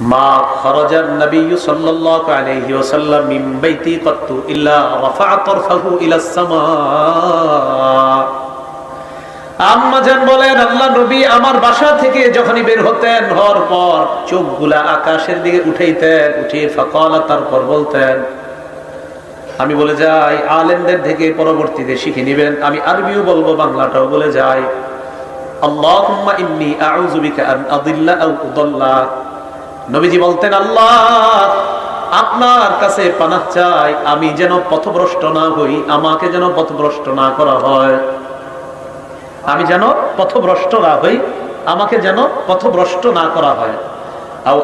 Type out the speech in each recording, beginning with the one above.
মা আমার বাসা থেকে যখনই বের হতেন, হওয়ার পর চোখগুলা আকাশের দিকে উঠাইতেন, উঠিয়ে ফাকালা তারপর বলতেন, আমি বলে যাই, আলেমদের থেকে পরবর্তীতে শিখে নিবেন, আমি আরবিও বলব, বাংলাটাও বলে যাই। আল্লাহুম্মা ইন্নী আউযু বিকা আন আদিল্লা আও উদাল্লা। নবীজি বলতেন, আল্লাহ, আপনার কাছে পানাহ চাই, আমি যেন পথভ্রষ্ট না হই, আমাকে যেন পথভ্রষ্ট না করা হয়। আমি যেন পথভ্রষ্ট না হই, আমাকে যেন পথভ্রষ্ট না করা হয়।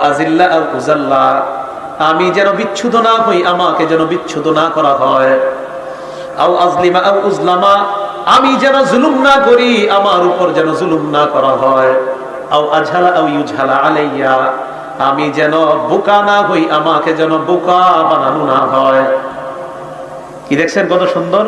আজিল্লা উজাল্লা, আমি যেন বিচ্ছুত না হই, আমাকে যেন বিচ্ছুত না করা হয়। আও আজলিমা আও উজলামা, আমি যেন জুলুম না করি, আমার উপর যেন জুলুম না করা হয়। আও আঝালা আও ইউঝালা আলাইয়া আমি যেন বোকা না হই, আমাকে যেন বোকা বানানো না হয়। কি দেখছেন কত সুন্দর?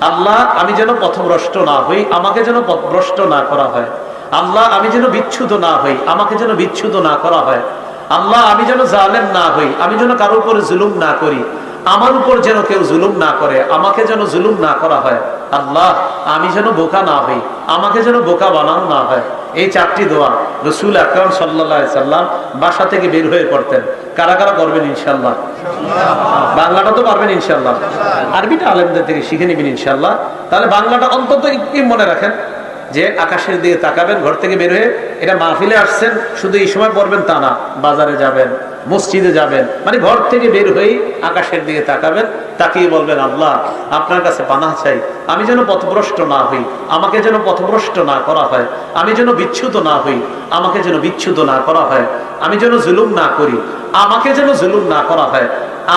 আল্লাহ, আমি যেন পথভ্রষ্ট না হই, আমাকে যেন পথভ্রষ্ট না করা হয়। আল্লাহ, আমি যেন বিচ্ছুত না হই, আমাকে যেন বিচ্ছুত না করা হয়। আল্লাহ, আমি যেন জালেম না হই, আমি যেন কারও উপরে জুলুম না করি। আমার উপর যেন কেউ জুলুম না করে, আমাকে যেন জুলুম না করা হয়। আল্লাহ, আমি যেন বোকা না হই, আমাকে যেন বোকা বানানো না হয়। এই চারটি দোয়া রসুল আকরম সাল্লা সাল্লাম বাসা থেকে বের হয়ে পড়তেন। কারা কারা করবেন ইনশাল্লাহ বাংলাটা তো পারবেন ইনশাল্লাহ আরবিটা আলেমদের থেকে শিখে নেবেন ইনশাল্লাহ তাহলে বাংলাটা অন্তত কি মনে রাখেন যে আকাশের দিকে তাকাবেন, ঘর থেকে বের হয়ে এটা মাহফিলে আসছেন, শুধু এই সময় পড়বেন তা না, বাজারে যাবেন মসজিদে যাবেন মানে ঘর থেকে বের হয়েই আকাশের দিকে তাকাবেন, তাকিয়ে বলবেন, আল্লাহ, আপনার কাছে পানা চাই। আমি যেন পথভ্রষ্ট না হই, আমাকে যেন পথভ্রষ্ট না করা হয়। আমি যেন বিচ্ছুত না হই, আমাকে যেন বিচ্ছুত না করা হয়। আমি যেন জুলুম না করি, আমাকে যেন জুলুম না করা হয়।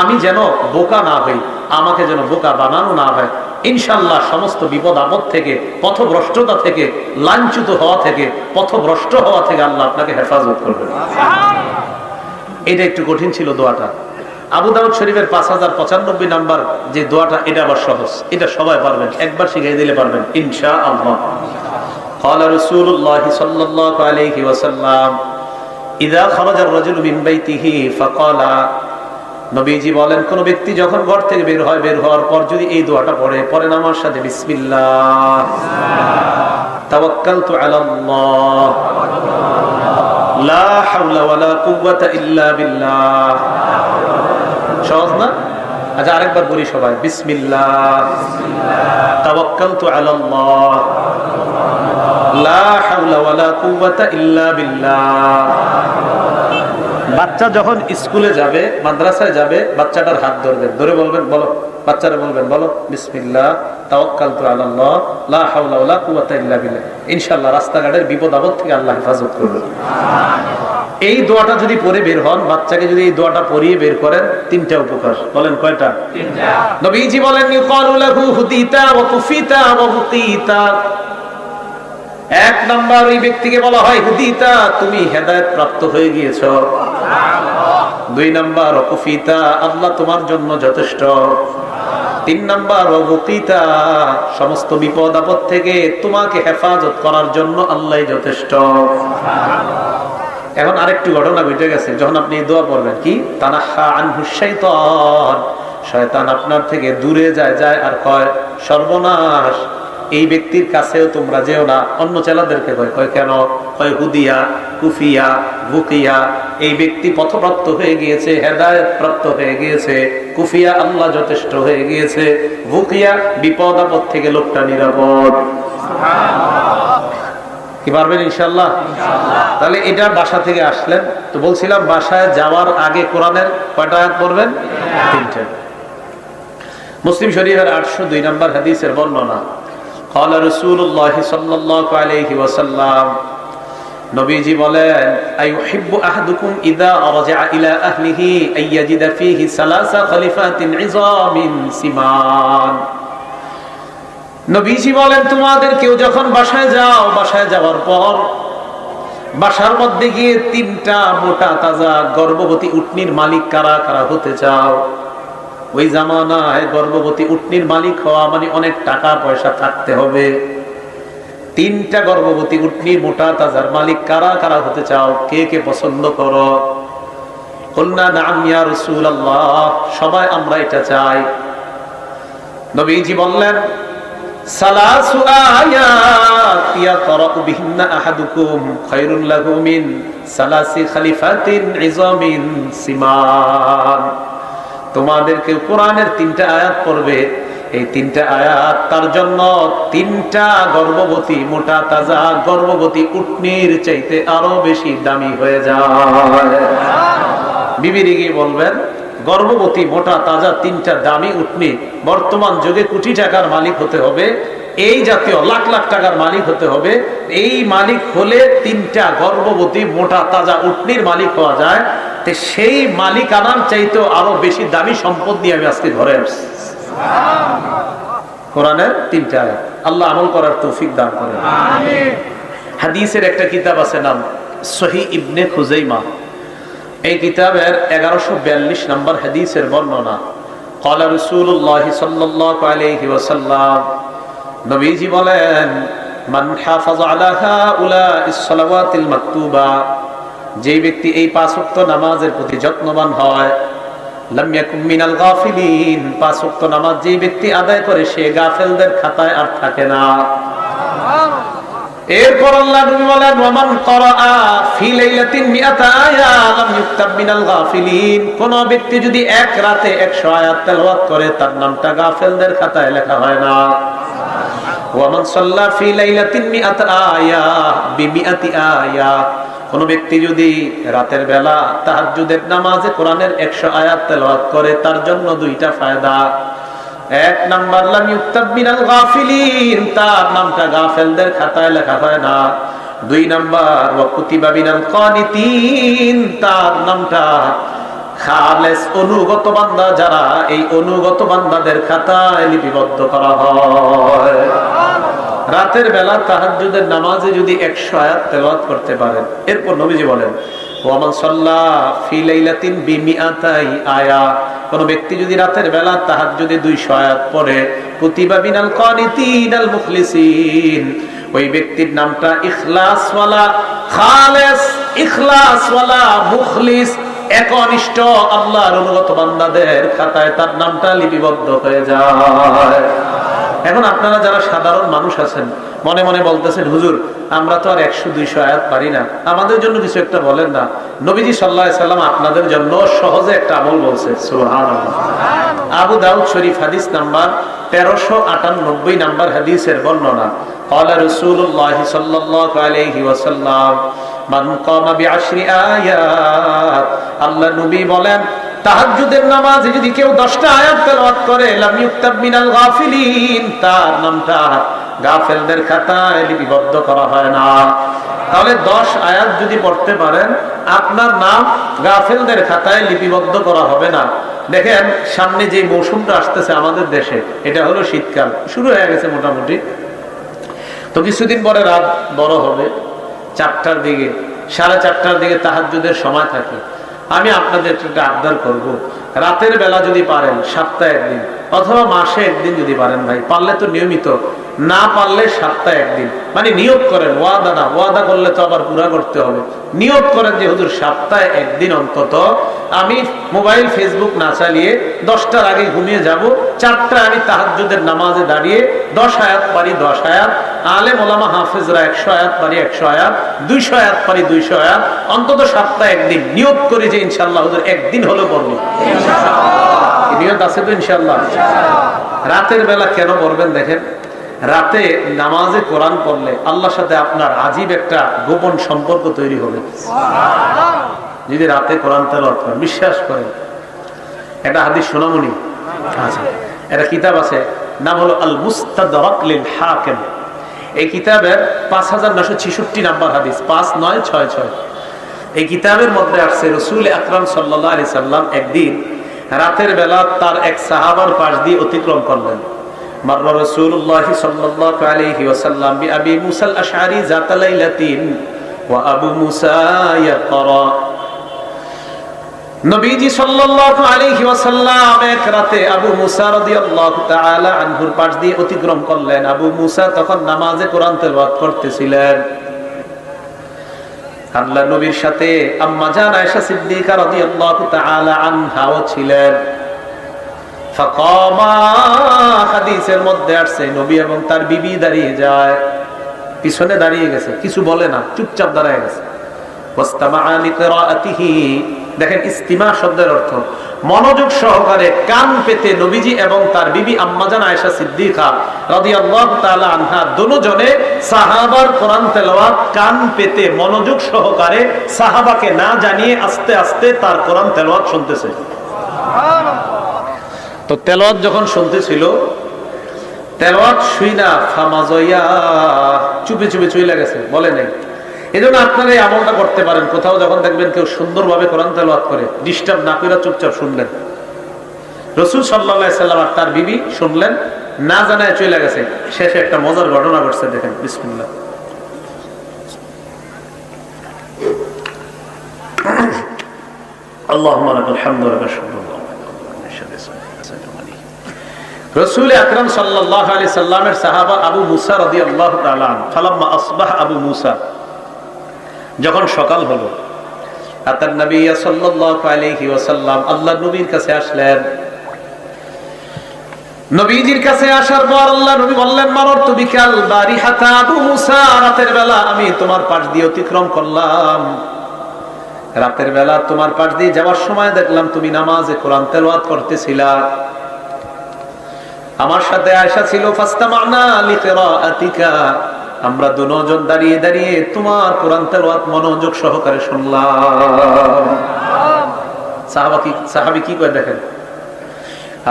আমি যেন বোকা না হই, আমাকে যেন বোকা বানানো না হয়। ইনশাল্লাহ সমস্ত বিপদ আপদ থেকে, পথভ্রষ্টতা থেকে, লাঞ্ছিত হওয়া থেকে, পথভ্রষ্ট হওয়া থেকে আল্লাহ আপনাকে হেফাজত করবে এটা একটু কঠিন ছিল দোয়াটা আবু দাউদ শরীফের পাঁচ হাজার পঁচানব্বই নাম্বার যে দোয়াটা এটা আবার সহজ এটা সবাই পারবেন একবার শিখিয়ে দিলে পারবেন ইনশা আল্লাহ قال رسول الله صلى الله عليه وسلم إذا خرج الرجل من بيته فقال নবীজি বলেন কোন ব্যক্তি যখন ঘর থেকে বের হয় বের হওয়ার পর যদি এই দোয়াটা পড়ে পড়েন আমার সাথে বিসমিল্লাহ তাওয়াক্কালতু আলাল্লাহ লা হাওলা ওয়ালা ইল্লা বিল্লাহ। সহজ না? আচ্ছা আরেকবার বলি সবাই, বিসমিল্লাহ। লা হাওলা ওয়ালা বাচ্চা যখন স্কুলে যাবে মাদ্রাসায় যাবে বাচ্চাটার হাত ধরবেন ধরে বলবেন বলো। বাচ্চারা বলবেন বলো বিসমিল্লাহ তাওয়াক্কালতু আলাল্লাহ লা হাওলা ওয়ালা কুওয়াতা ইল্লা বিল্লাহ। ইনশাআল্লাহ রাস্তাঘাটের বিপদ আপদ থেকে আল্লাহ হেফাজত করবে। এই দোয়াটা যদি পরে বের হন বাচ্চাকে যদি এই দোয়াটা পরিয়ে বের করেন তিনটা উপকার। বলেন কয়টা? নবীজি বলেন ইউকালু লাহু হুদিতা ওয়া কুফিতা ওয়া বুকিতা এক নাম্বার ওই ব্যক্তিকে বলা হয় হুদিতা, তুমি হেদায়েত প্রাপ্ত হয়ে গিয়েছো। দুই নাম্বার, অকুফিতা, আল্লাহ তোমার জন্য যথেষ্ট। তিন নাম্বার অবকিতা সমস্ত বিপদ আপদ থেকে তোমাকে হেফাজত করার জন্য আল্লাহ যথেষ্ট। এখন আরেকটি ঘটনা ঘটে গেছে, যখন আপনি দোয়া পড়বেন, কি? তানাহা আনহু শয়তান আপনার থেকে দূরে যায় যায় আর কয়, সর্বনাশ। এই ব্যক্তির কাছেও তোমরা যেও না। অন্য চেলাদেরকে কয় কয় কেন? কয় হুদিয়া কুফিয়া ভুকিয়া। এই ব্যক্তি পথপ্রাপ্ত হয়ে গিয়েছে হেদায়ত প্রাপ্ত হয়ে গিয়েছে। কুফিয়া আল্লাহ যথেষ্ট হয়ে গিয়েছে। ভুকিয়া বিপদ আপদ থেকে লোকটা নিরাপদ। কি পারবেন ইনশাল্লাহ তাহলে এটা বাসা থেকে আসলেন। তো বলছিলাম বাসায় যাওয়ার আগে কোরআনের কয়টা আয়াত পড়বেন? তিনটে। মুসলিম শরীফের আটশো দুই নম্বর হাদিসের বর্ণনা। قال رسول الله صلى الله عليه وسلم নবীজি বলেন আইউহিব্বু আহাদুকুম ইদা রাজা ইলা আহলিহি আইয়াজিদা ফীহি সালাসা খলিফাতিন ইযামিন সিমান নবীজি বলেন তোমাদের কেউ যখন বাসায় যাও বাসায় যাওয়ার পর বাসার মধ্যে গিয়ে তিনটা মোটা তাজা গর্ভবতী উটনির মালিক কারা কারা হতে চাও ওই জামানায় গর্ভবতী উটনির মালিক হওয়া মানে অনেক টাকা পয়সা থাকতে হবে। তিনটা গর্ভবতী উটনির মোটা তাজার মালিক, কারা কারা হতে চাও, কে কে পছন্দ করো? সবাই আমরা এটা চাই। নবীজি বললেন, সালাসু আয়াত ইয়াকরাউ বিহিন্না আহাদুকুম খায়রুল লাহু মিন সালাসি খলিফাতিন ইযামিন সিমান। তোমাদেরকে কোরআনের তিনটা আয়াত পড়বে। এই তিনটা আয়াত তার জন্য তিনটা গর্ভবতী, মোটা, তাজা গর্ভবতী উটনির চাইতে আরও বেশি দামি হয়ে যায়। বিবিরি গিয়ে বলবেন, গর্ভবতী, মোটা, তাজা তিনটা দামি উটনি বর্তমান যুগে কোটি টাকার মালিক হতে হবে। এই জাতীয় লাখ লাখ টাকার মালিক হতে হবে। এই মালিক হলে তিনটা গর্ভবতী, মোটা, তাজা উটনির মালিক হওয়া যায়। সেই মালিক আনার চাইতেও আরও বেশি দামি সম্পদ নিয়ে আমি আজকে ঘরে আসছি। কোরআনের তিনটা আল্লাহ আমল করার তৌফিক দান করে হাদিসের একটা কিতাব আছে নাম সহি ইবনে খুজাইমা। এই কিতাবের এগারোশো বিয়াল্লিশ নম্বর হাদিসের বর্ণনা। قال رسول الله صلى الله عليه وسلم নবীজি বলেন من حافظ على هؤلاء الصلوات المكتوبه যেই ব্যক্তি এই পাঁচ ওয়াক্ত নামাজের প্রতি যত্নবান হয় মিনাল গাফিলিন। পাঁচ ওয়াক্ত নামাজ যেই ব্যক্তি আদায় করে সে গাফেলদের খাতায় আর থাকে না। এরপর আল্লাহ নবী বলেন ওয়ামান করাআ ফি লাইলাতিন মিআতা আয়া লাম ইউক্তাব মিনাল গাফিলিন। কোন ব্যক্তি যদি এক রাতে 100 আয়াত তেলাওয়াত করে তার নামটা গাফেলদের খাতায় লেখা হয় না। ওয়ামান সাল্লা ফি লাইলাতিন মিআতা আয়া বিমিআতি আয়া। কোন ব্যক্তি যদি রাতের বেলা তাহাজ্জুদের নামাজে কোরআনের 100 আয়াত করে, তার জন্য দুইটা ফায়দা। এক নাম্বার তার নামটা গাফেলদের খাতায় লেখা হয় না। দুই নাম্বার, ওয়া কুতিবা মিনাল কানিতিন তার নামটা খালেস অনুগত বান্দা, যারা এই অনুগত বান্দাদের খাতায় লিপিবদ্ধ করা হয়। রাতের বেলা তাহাজ্জুদের নামাজে যদি 100 আয়াত তেলাওয়াত করতে পারেন। এরপর নবীজি বলেন কোন ব্যক্তি যদি রাতের বেলা তাহাজ্জুদে 200 আয়াত পড়ে, কুতিবা বিনাল কানিতিন আল মুখলিসিন। ওই ব্যক্তির নামটা আল্লাহর অনুগত বান্দাদের খাতায় তার নামটা লিপিবদ্ধ হয়ে যায়। এখন আপনারা যারা সাধারণ মানুষ আছেন মনে মনে বলতেছেন হুজুর আমরা তো আর একশো দুইশো আয়াত পারি না আমাদের জন্য কিছু একটা বলেন না নবীজি সাল্লাহ সাল্লাম আপনাদের জন্য সহজে একটা আমল বলছে সুবহানাল্লাহ। আবু দাউদ শরীফ হাদিস নাম্বার তেরোশো আটানব্বই নাম্বার হাদিসের বর্ণনা قال رسول الله صلى الله عليه وسلم من قام بعشر آيات আল্লাহ নবী বলেন তাহাজ্জুদের নামাজে যদি কেউ 10টা আয়াত তেলাওয়াত করে, লাম গাফিলিন, তার নামটা গাফেলদের খাতায় লিপিবদ্ধ করা হয় না। তাহলে 10 আয়াত যদি পড়তে পারেন, আপনার নাম গাফেলদের খাতায় লিপিবদ্ধ করা হবে না। দেখেন, সামনে যে মৌসুমটা আসতেছে আমাদের দেশে, এটা হলো শীতকাল। শুরু হয়ে গেছে মোটামুটি। তো কিছুদিন পরে রাত বড় হবে, চারটার দিকে, সাড়ে চারটার দিকে তাহাজুদের সময় থাকে। আমি আপনাদের আবদার করব। রাতের বেলা যদি পারেন, সপ্তাহে একদিন, অথবা মাসে একদিন যদি পারেন ভাই, পারলে তো নিয়মিত না পারলে সপ্তাহে একদিন। মানে নিয়োগ করেন ওয়াদা না। ওয়াদা করলে তো আবার পুরা করতে হবে। নিয়োগ করেন যে হুজুর সপ্তাহে একদিন অন্তত আমি মোবাইল ফেসবুক না চালিয়ে দশটার আগে ঘুমিয়ে যাব। চারটা আমি তাহাজুদের নামাজে দাঁড়িয়ে দশ আয়াত পারি দশ আয়াত। আলে মোলামা হাফেজরা একশো আয়াত পারি একশো আয়াত। দুইশো আয়াত পারি দুইশো আয়াত। অন্তত সপ্তাহে একদিন। নিয়োগ করি যে ইনশাল্লাহ হুজুর একদিন হলো পড়ব নিয়ত আছে তো ইনশাল্লাহ রাতের বেলা কেন করবেন দেখেন? রাতে নামাজে কোরআন পড়লে আল্লাহর সাথে আপনার আজীব একটা গোপন সম্পর্ক তৈরি হবে। যদি রাতে কোরআন তেলাওয়াত করেন, বিশ্বাস করেন। একটা হাদিস সোনামণি আচ্ছা একটা কিতাব আছে, নাম হলো আল মুস্তাদরাক লিল হাকিম এই কিতাবের পাঁচ হাজার নশো ছিষট্টি নাম্বার হাদিস, পাঁচ নয় ছয় ছয়। এই কিতাবের মধ্যে আসছে, রসুল আকরাম সাল্লাহ আলি সাল্লাম একদিন রাতের বেলা তার এক সাহাবার পাশ দিয়ে অতিক্রম করলেন। مر رسول الله صلى الله عليه وسلم بأبي موسى الأشعري ذات ليلة وأبو موسى يقرأ নবীজি সাল্লাল্লাহু আলাইহি ওয়াসাল্লাম এক রাতে আবু মুসা রাদিয়াল্লাহু তাআলা আনহুর পাশ দিয়ে অতিক্রম করলেন আবু মুসা তখন নামাজে কোরআন তেলাওয়াত করতেছিলেন আল্লাহ নবীর সাথে আম্মা জান আয়েশা সিদ্দিকা রাদিয়াল্লাহু তাআলা আনহাও ছিলেন হাদিসের মধ্যে আসছে, নবী এবং তার বিবি দাঁড়িয়ে যায়। পিছনে দাঁড়িয়ে গেছে, কিছু বলে না, চুপচাপ দাঁড়িয়ে গেছে। দেখেন, ইস্তিমা শব্দের অর্থ, মনোযোগ সহকারে কান পেতে নবীজি এবং তার বিবি আম্মাজান আয়েশা সিদ্দিকা রাদিয়াল্লাহু তাআলা আনহা দুজনে সাহাবার কোরআন তেলাওয়াত, কান পেতে মনোযোগ সহকারে সাহাবাকে না জানিয়ে আস্তে আস্তে তার কোরআন তেলাওয়াত শুনতেছে। তো তেলাওয়াত যখন শুনতেছিল তেলাওয়াত শুই না ফামাজয়া চুপে চুপে চুইলা গেছে বলে নাই এই জন্য আপনারা এই আমলটা করতে পারেন কোথাও যখন দেখবেন কেউ সুন্দরভাবে কোরআন তেলাওয়াত করে ডিস্টার্ব না করে চুপচাপ শুনলেন রসুল সাল্লাহ সাল্লাম আর তার বিবি শুনলেন না জানায় চলে গেছে শেষে একটা মজার ঘটনা ঘটছে দেখেন বিসমিল্লাহ اللهم لك الحمد ولك الشكر রসুল আকরম সাল্লামের সাহাবা আবু মুসা রদি আল্লাহ আবু মুসা। যখন সকাল হলো বেলা আমি তোমার পাশ দিয়ে অতিক্রম করলাম। রাতের বেলা তোমার পাশ দিয়ে যাওয়ার সময় দেখলাম তুমি নামাজে কোরআন তেলাওয়াত করতেছিলা। আমার সাথে আয়সা ছিল আমরা দুজন দাঁড়িয়ে দাঁড়িয়ে তোমার কোরআন তেলাওয়াত মনোযোগ সহকারে শুনলাম। সাহাবা কি করে দেখেন?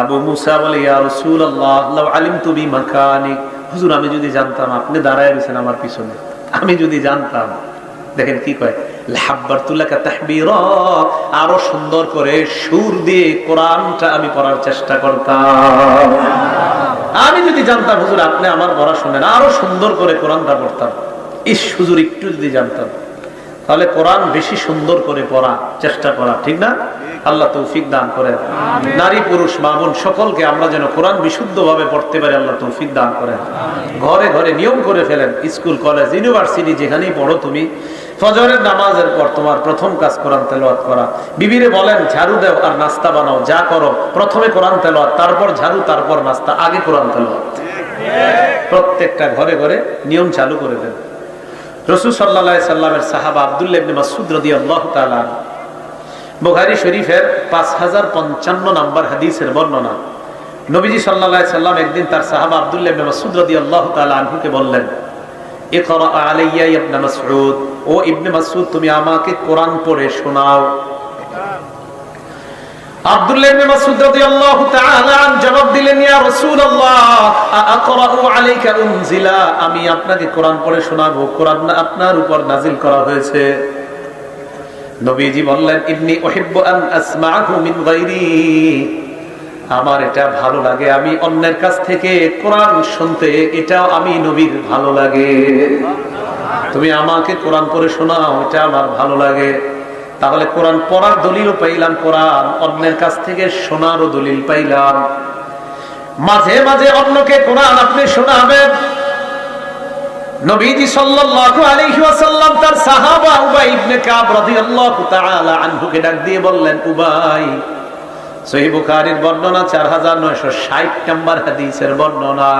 আবু মুসা বলে, ইয়া রাসূলুল্লাহ, লাউ আলিমতু বি মাকানি হুজুর, আমি যদি জানতাম, আপনি দাঁড়ায় রয়েছেন আমার পিছনে। আমি যদি জানতাম, দেখেন কি কয়? তাহবীরা। আরও সুন্দর করে সুর দিয়ে কোরআনটা আমি পড়ার চেষ্টা করতাম। আমি যদি জানতাম হুজুর আপনি আমার পড়া শুনেন আরও সুন্দর করে কোরআনটা পড়তাম। ইস হুজুর একটু যদি জানতাম। তাহলে কোরআন বেশি সুন্দর করে পড়া চেষ্টা করা ঠিক না? আল্লাহ তৌফিক দান করেন। নারী পুরুষ মামুন সকলকে আমরা যেন কোরআন বিশুদ্ধ ভাবে পড়তে পারি আল্লাহ তৌফিক দান করেন। ঘরে ঘরে নিয়ম করে ফেলেন স্কুল কলেজ ইউনিভার্সিটি যেখানেই পড়ো তুমি ফজরের নামাজের পর তোমার প্রথম কাজ কোরআন তেলাওয়াত করা। বিবিরে বলেন, ঝাড়ু দেও আর নাস্তা বানাও, যা করো, প্রথমে কোরআন তেলাওয়াত, তারপর ঝাড়ু, তারপর নাস্তা, আগে কোরআন তেলাওয়াত। প্রত্যেকটা ঘরে ঘরে নিয়ম চালু করে দেন। রসুল সাল্লাহ সাল্লামের সাহাবা আবদুল্লাহ মাসুদ রাদিয়াল্লাহু তাআলা বুখারী শরীফের পাঁচ হাজার পঞ্চান্ন নম্বর হাদিসের বর্ণনা। নবীজি সাল্লাহ সাল্লাম একদিন তার সাহাবা আবদুল্লাহ মাসুদ রাদিয়াল্লাহু তাআলা আনহুকে বললেন আমি আপনাকে কোরআন পড়ে শোনাবো। কোরআন আপনার উপর নাজিল করা হয়েছে। নবীজি বললেন, ইন্নী উহিব্বু আমার এটা ভালো লাগে, আমি অন্যের কাছ থেকে কোরআন শুনতে এটাও আমি নবীর ভালো লাগে। তুমি আমাকে কোরআন পড়ে শোনাও, এটা আমার ভালো লাগে। তাহলে কোরআন পড়ার দলিলও পাইলাম, কোরআন অন্যের কাছ থেকে শোনারও দলিল পাইলাম। মাঝে মাঝে অন্যকে কোরআন আপনি শোনাবেন। নবীজি সাল্লাল্লাহু আলাইহি ওয়াসাল্লাম তার সাহাবা উবাই ইবনে কাব রাদিয়াল্লাহু তাআলা আনহুকে ডাক দিয়ে বললেন, উবাই সহিহ বুখারীর বর্ণনা 4960 নম্বর হাদিসের বর্ণনা।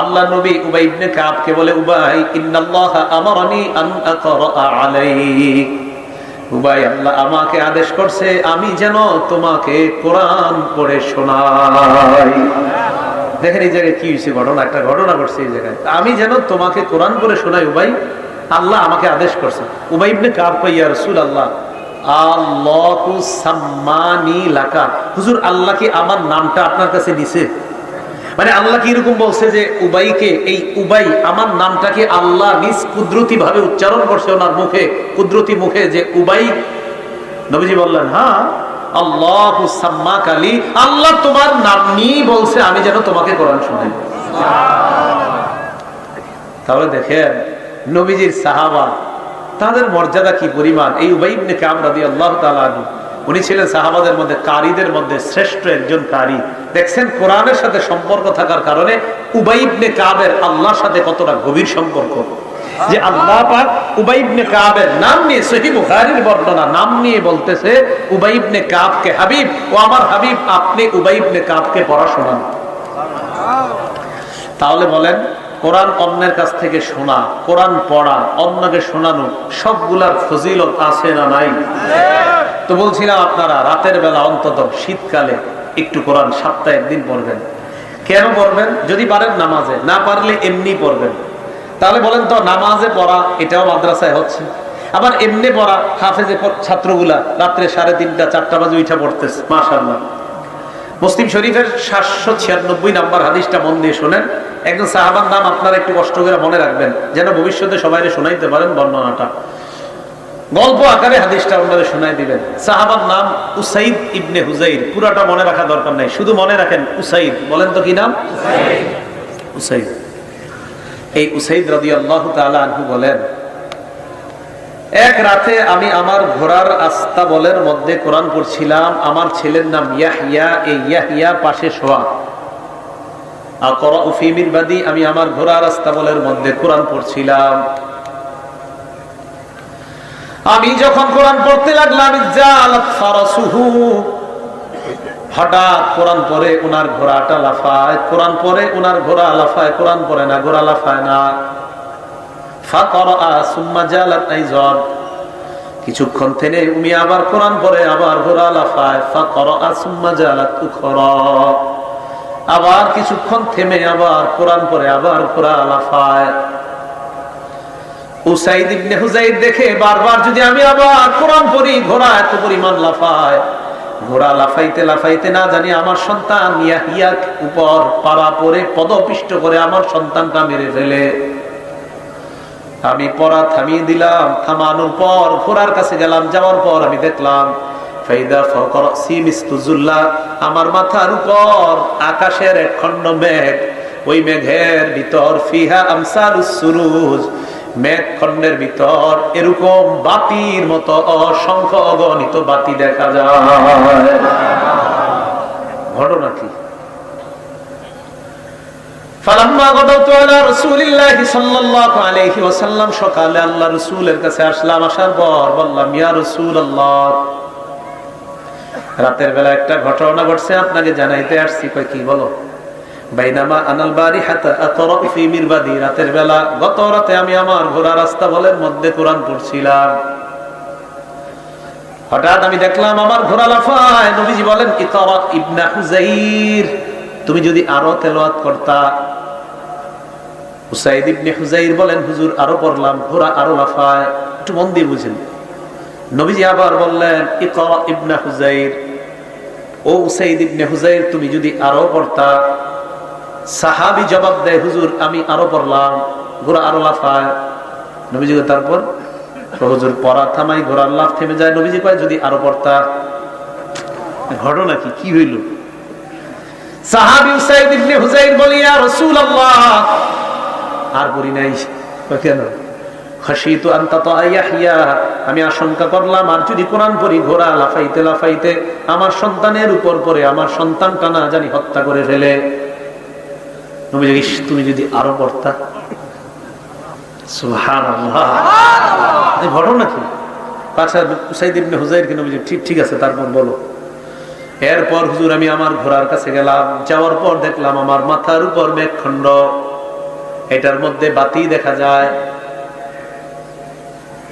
আল্লাহ নবী উবাই ইবনে কাবকে বলে, উবাই, ইন্নাল্লাহা আন আকরা আলাইক। উবাই, আল্লাহ আমাকে আদেশ করছে, আমি যেন তোমাকে কোরআন পড়ে শোনাই। দেখেন এই জায়গায় কি হয়েছে ঘটনা, একটা ঘটনা ঘটছে এই জায়গায়। আমি যেন তোমাকে কোরআন করে শোনাই, উবাই, আল্লাহ আমাকে আদেশ করছে। উবাই ইবনে কাব কইয়া রাসূল আল্লাহ হুজুর, আল্লাহ কি আমার নামটা আপনার কাছে দিছে? মানে আল্লাহ কি এরকম বলছে যে, উবাইকে, এই উবাই আমার নামটাকে আল্লাহ নিজ কুদরতি ভাবে উচ্চারণ করছে ওনার মুখে, কুদরতি মুখে যে উবাই। নবীজি বললেন হ্যাঁ আল্লাহ সাম্মা কালী আল্লাহ তোমার নাম নিয়ে বলছে, আমি যেন তোমাকে কোরআন শুনাই তাহলে দেখেন, নবীজির সাহাবা তাদের মর্যাদা কি পরিমাণ? এই উবাইবনে কাম রাদি আল্লাহ তালু উনি ছিলেন সাহাবাদের মধ্যে, কারীদের মধ্যে শ্রেষ্ঠ একজন কারি। দেখছেন, কোরআনের সাথে সম্পর্ক থাকার কারণে উবাইবনে কাবের আল্লাহর সাথে কতটা গভীর সম্পর্ক। যে আল্লাহ পাক উবাই ইবনে কাবের নাম নিয়ে সহিহ বুখারীর বর্ণনা, নাম নিয়ে বলতেছে, উবাই ইবনে কাবকে হাবিব, ও আমার হাবিব, আপনি উবাই ইবনে কাবকে পড়া শোনান তাহলে বলেন কোরআন অন্যের কাছ থেকে শোনা, কোরআন পড়া, অন্যকে শোনানো, সবগুলার ফজিলত আছে না নাই? তো বলছিলাম আপনারা, রাতের বেলা অন্তত শীতকালে একটু কোরআন সপ্তাহে একদিন পড়বেন। কেন পড়বেন? যদি পারেন নামাজে, না পারলে এমনি পড়বেন। তাহলে বলেন তো, নামাজে পড়া, এটাও মাদ্রাসায় হচ্ছে। আবার এমনি পড়া, হাফেজে ছাত্রগুলা রাত্রে সাড়ে তিনটা, চারটা বাজে উঠা পড়তেছে মাশাল্লাহ মুসলিম শরীফের সাতশো ছিয়ানব্বই নাম্বার হাদিসটা মন দিয়ে শোনেন। একজন সাহাবার নাম আপনারা একটু কষ্ট করে মনে রাখবেন, যেন ভবিষ্যতে সবাই শোনাইতে পারেন বর্ণনাটা। গল্প আকারে হাদিসটা আপনাদের শোনাই দিবেন। সাহাবার নাম উসাইদ ইবনে হুজাইর পুরাটা মনে রাখা দরকার নাই, শুধু মনে রাখেন উসাইদ। বলেন তো কি নাম? উসাইদ। এই উসাইদ রাদি আল্লাহ আনহু বলেন, এক রাতে আমি আমার ঘোড়ার আস্তা বলের মধ্যে কোরআন পড়ছিলাম, আমার ছেলের নাম ইয়াহিয়া এই ইয়াহিয়া পাশে শোয়া। আমি আমার ঘোড়ার আস্তা বলের মধ্যে কোরআন পড়ছিলাম। আমি যখন কোরআন পড়তে লাগলাম হঠাৎ কোরআন পরে ওনার ঘোড়াটা লাফায়, কোরআন পরে ওনার ঘোড়া লাফায়, কোরআন পরে না, ঘোড়া লাফায় না। কিছুক্ষণ থেকে উমি আবার কোরআন পরে আবার ঘোড়া লাফায়। ফা ফাকরা সুম্মা জালাত আবার কিছুক্ষণ থেমে আবার কোরআন পরে আবার আমি কোরআন পড়ি, ঘোড়া লাফাইতে লাফাইতে না জানি আমার সন্তান উপর পাড়া পরে, পদপিষ্ট করে আমার মেরে আমি পড়া থামিয়ে দিলাম, থামানোর পর ঘোড়ার কাছে গেলাম, যাওয়ার পর আমি দেখলাম আমার মাথার উপর আকাশের এক খণ্ড মেঘ, ওই মেঘের ভিতর ফিহা আমসালুস সুরুজ, মেঘ খণ্ডের ভিতর এরকম বাতির মতো অসংখ্য অগণিত বাতি দেখা যায়। ঘটনা কি? সকালে আল্লাহ রাসূলের কাছে আসলাম, আসার পর বললাম, ইয়া রাসূলুল্লাহ রাতের বেলা একটা ঘটনা ঘটছে, আপনাকে জানাইতে আসছি। কই কি বলো? বাইনামা রাতের বেলা, গত আমি আমার ঘোড়া রাস্তা হঠাৎ আমি দেখলাম আমার লাফায়। বলেন ইকরা ইবনা হুজাইর। তুমি যদি আরও তেলাওয়াত করতা। হুসাইদ ইবনে হুজাইর বলেন, হুজুর, আরও পড়লাম, ঘোড়া আরও লাফায়। একটু মন দিয়ে বুঝেন। নবীজি আবার বললেন ইকরা ইবনা হুজাইর। ও উসাইদ ইবনে হুজাইর তুমি যদি আরও পড়তা। সাহাবি জবাব দেয়, হুজুর, আমি আরও পড়লাম। ঘোড়া আরও লাফায়। নবীজি তারপর? হুজুর, পড়া থামাই ঘোড়ার লাফ থেমে যায়। নবীজি কয়, যদি আরও পড়তা। ঘটনা কি? কি হইল? সাহাবি উসাইদ ইবনে হুজাইর বলি, ইয়া রাসূলুল্লাহ। আর বলি নাই। কেন? খাসিতু আন তাতা ইয়াহইয়া আমি আশঙ্কা করলাম, আর যদি কোরআন পড়ি ঘোড়া লাফাইতে লাফাইতে আমার সন্তানের উপর পরে আমার সন্তানটা না জানি হত্যা করে ফেলে। নবী তুমি যদি আরও পড়তা? আচ্ছা ঠিক ঠিক আছে, তারপর বলো। এরপর হুজুর, আমি আমার ঘোড়ার কাছে গেলাম। যাওয়ার পর দেখলাম আমার মাথার উপর এটার মধ্যে বাতি দেখা যায়।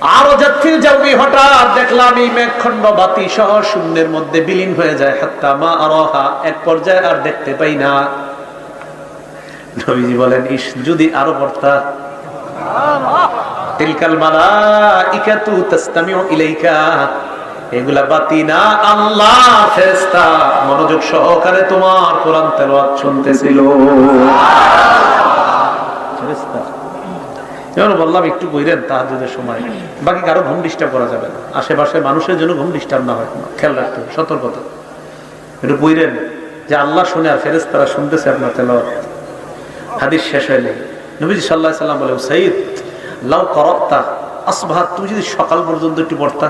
আরও যাত্রী যাবি হঠাৎ, দেখলাম এই মেঘখণ্ড বাতি সহ শূন্যের মধ্যে বিলীন হয়ে যায়। হাত্তা মা আরহা, এক পর্যায়ে আর দেখতে পাই না। নবীজি বলেন, ইস, যদি আরও পড়তা। তিলকাল তাসতামিউ ইলাইকা, এগুলা বাতি না, আল্লাহ ফেরেশতা। মনোযোগ সহকারে তোমার কোরআন তেলাওয়াত শুনতেছিল। ফেরেশতা। এবার বললাম একটু বইলেন তাহাজুদের সময়। বাকি কারও ঘুম ডিস্টার্ব করা যাবে না। আশেপাশের মানুষের জন্য ঘুম ডিস্টার্ব না হয়। খেয়াল রাখতে হবে, সতর্কতা। একটু বইলেন যে আল্লাহ শুনে আর ফেরেস তারা শুনতেছে আপনার তেল হাদিস শেষ হয়নি নবীজি সাল্লাহ সাল্লাম বলে সঈদ লাউ করত্তা আসবাহ, তুমি যদি সকাল পর্যন্ত একটু পড়তা।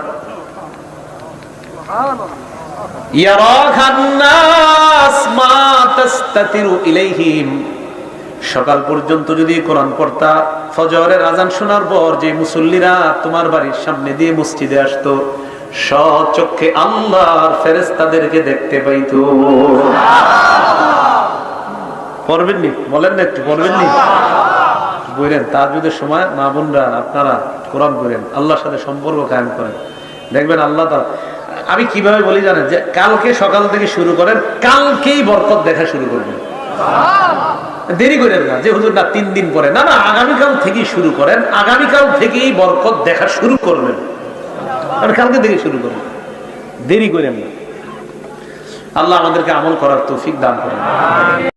ইয়ারা ইয়ারাখান্নাস মা তাস্তাতিরু ইলাইহিম। সকাল পর্যন্ত যদি কোরআন পড়তা, ফজরের আজান শোনার পর যে মুসল্লিরা তোমার বাড়ির সামনে দিয়ে মসজিদে আসতো সচক্ষে আল্লাহর ফেরেস্তাদেরকে দেখতে পাইতো। পড়বেন নি বলেন না একটু পড়বেন নি বললেন তার যদি সময় মা বোনরা, আপনারা কোরআন করেন আল্লাহর সাথে সম্পর্ক কায়েম করেন। দেখবেন আল্লাহ তাআলা, আমি কীভাবে বলি জানেন যে, কালকে সকাল থেকে শুরু করেন, কালকেই বরকত দেখা শুরু করবেন। দেরি করেন না, যে হুজুর না তিন দিন পরে। না না, আগামীকাল থেকেই শুরু করেন, আগামীকাল থেকেই বরকত দেখা শুরু করবেন। আর কালকে থেকে শুরু করবেন দেরি করেন না। আল্লাহ আমাদেরকে আমল করার তৌফিক দান করেন।